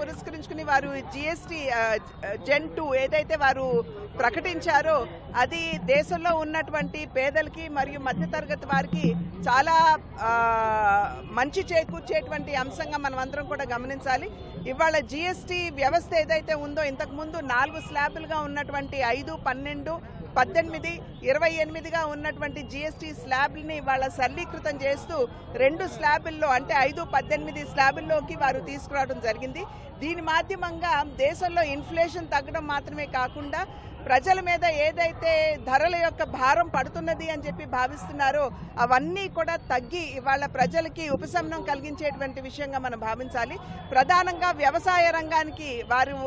పురస్కరించుకుని వారు జిఎస్టీ జెన్ టూ ఏదైతే వారు ప్రకటించారో అది దేశంలో ఉన్నటువంటి పేదలకి మరియు మధ్యతరగతి వారికి చాలా మంచి చేకూర్చేటువంటి అంశంగా మనం అందరం కూడా గమనించాలి. ఇవాళ జిఎస్టీ వ్యవస్థ ఏదైతే ఉందో ఇంతకుముందు నాలుగు స్లాబులుగా ఉన్నటువంటి ఐదు పన్నెండు పద్దెనిమిది ఇరవై ఎనిమిదిగా ఉన్నటువంటి జిఎస్టీ స్లాబ్ని వాళ్ళ సరళీకృతం చేస్తూ రెండు స్లాబుల్లో అంటే ఐదు పద్దెనిమిది స్లాబుల్లోకి వారు తీసుకురావడం జరిగింది. దీని మాధ్యమంగా దేశంలో ఇన్ఫ్లేషన్ తగ్గడం మాత్రమే కాకుండా ప్రజల మీద ఏదైతే ధరల యొక్క భారం పడుతున్నది అని చెప్పి భావిస్తున్నారో అవన్నీ కూడా తగ్గి ఇవాళ ప్రజలకి ఉపశమనం కలిగించేటువంటి విషయంగా మనం భావించాలి. ప్రధానంగా వ్యవసాయ రంగానికి వారు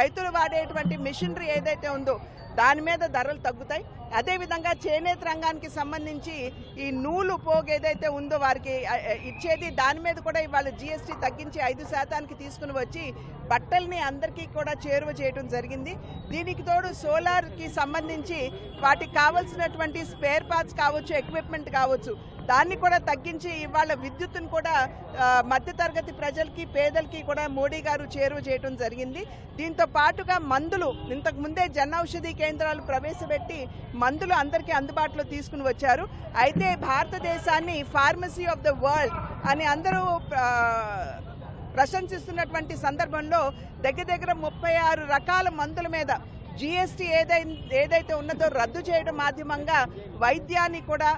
రైతులు వాడేటువంటి మిషనరీ ఏదైతే ఉందో దాని మీద ధరలు తగ్గుతాయి. అదేవిధంగా చేనేత రంగానికి సంబంధించి ఈ నూలు పోగు ఏదైతే ఉందో వారికి ఇచ్చేది దాని మీద కూడా ఇవాళ జిఎస్టీ తగ్గించి ఐదు శాతానికి తీసుకుని వచ్చి బట్టల్ని అందరికీ కూడా చేరువ చేయడం జరిగింది. దీనికి తోడు సోలార్కి సంబంధించి వాటికి కావాల్సినటువంటి స్పేర్ పార్ట్స్ కావచ్చు ఎక్విప్మెంట్ కావచ్చు దాన్ని కూడా తగ్గించి ఇవాళ విద్యుత్తును కూడా మధ్యతరగతి ప్రజలకి పేదలకి కూడా మోడీ గారు చేరువ చేయడం జరిగింది. దీంతో పాటుగా మందులు ఇంతకు ముందే జన ఔషధి కేంద్రాలు ప్రవేశపెట్టి మందులు అందరికీ అందుబాటులో తీసుకుని వచ్చారు. అయితే భారతదేశాన్ని ఫార్మసీ ఆఫ్ ద వరల్డ్ అని అందరూ ప్రశంసిస్తున్నటువంటి సందర్భంలో దగ్గర దగ్గర ముప్పై ఆరు రకాల మందుల మీద జిఎస్టీ ఏదై ఏదైతే ఉన్నదో రద్దు చేయడం మాధ్యమంగా వైద్యాన్ని కూడా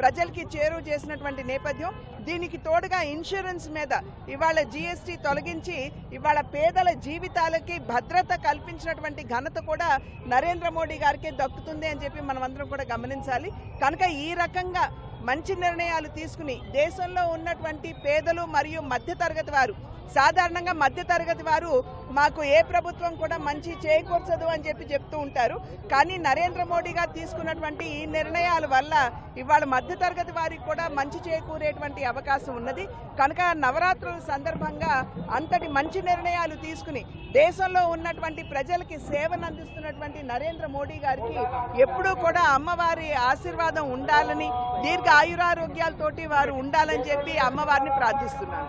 ప్రజలకి చేరువ చేసినటువంటి నేపథ్యం. దీనికి తోడుగా ఇన్సూరెన్స్ మీద ఇవాళ జిఎస్టీ తొలగించి ఇవాళ పేదల జీవితాలకి భద్రత కల్పించినటువంటి ఘనత కూడా నరేంద్ర మోడీ గారికే దక్కుతుంది అని చెప్పి మనం అందరం కూడా గమనించాలి. కనుక ఈ రకంగా మంచి నిర్ణయాలు తీసుకుని దేశంలో ఉన్నటువంటి పేదలు మరియు మధ్యతరగతి వారు సాధారణంగా మధ్యతరగతి వారు మాకు ఏ ప్రభుత్వం కూడా మంచి చేకూర్చదు అని చెప్పి చెప్తూ ఉంటారు. కానీ నరేంద్ర మోడీ గారు తీసుకున్నటువంటి ఈ నిర్ణయాల వల్ల ఇవాళ మధ్యతరగతి వారికి కూడా మంచి చేకూరేటువంటి అవకాశం ఉన్నది. కనుక నవరాత్రుల సందర్భంగా అంతటి మంచి నిర్ణయాలు తీసుకుని దేశంలో ఉన్నటువంటి ప్రజలకి సేవను అందిస్తున్నటువంటి నరేంద్ర మోడీ గారికి ఎప్పుడూ కూడా అమ్మవారి ఆశీర్వాదం ఉండాలని దీర్ఘ ఆయురారోగ్యాలతోటి వారు ఉండాలని చెప్పి అమ్మవారిని ప్రార్థిస్తున్నాను.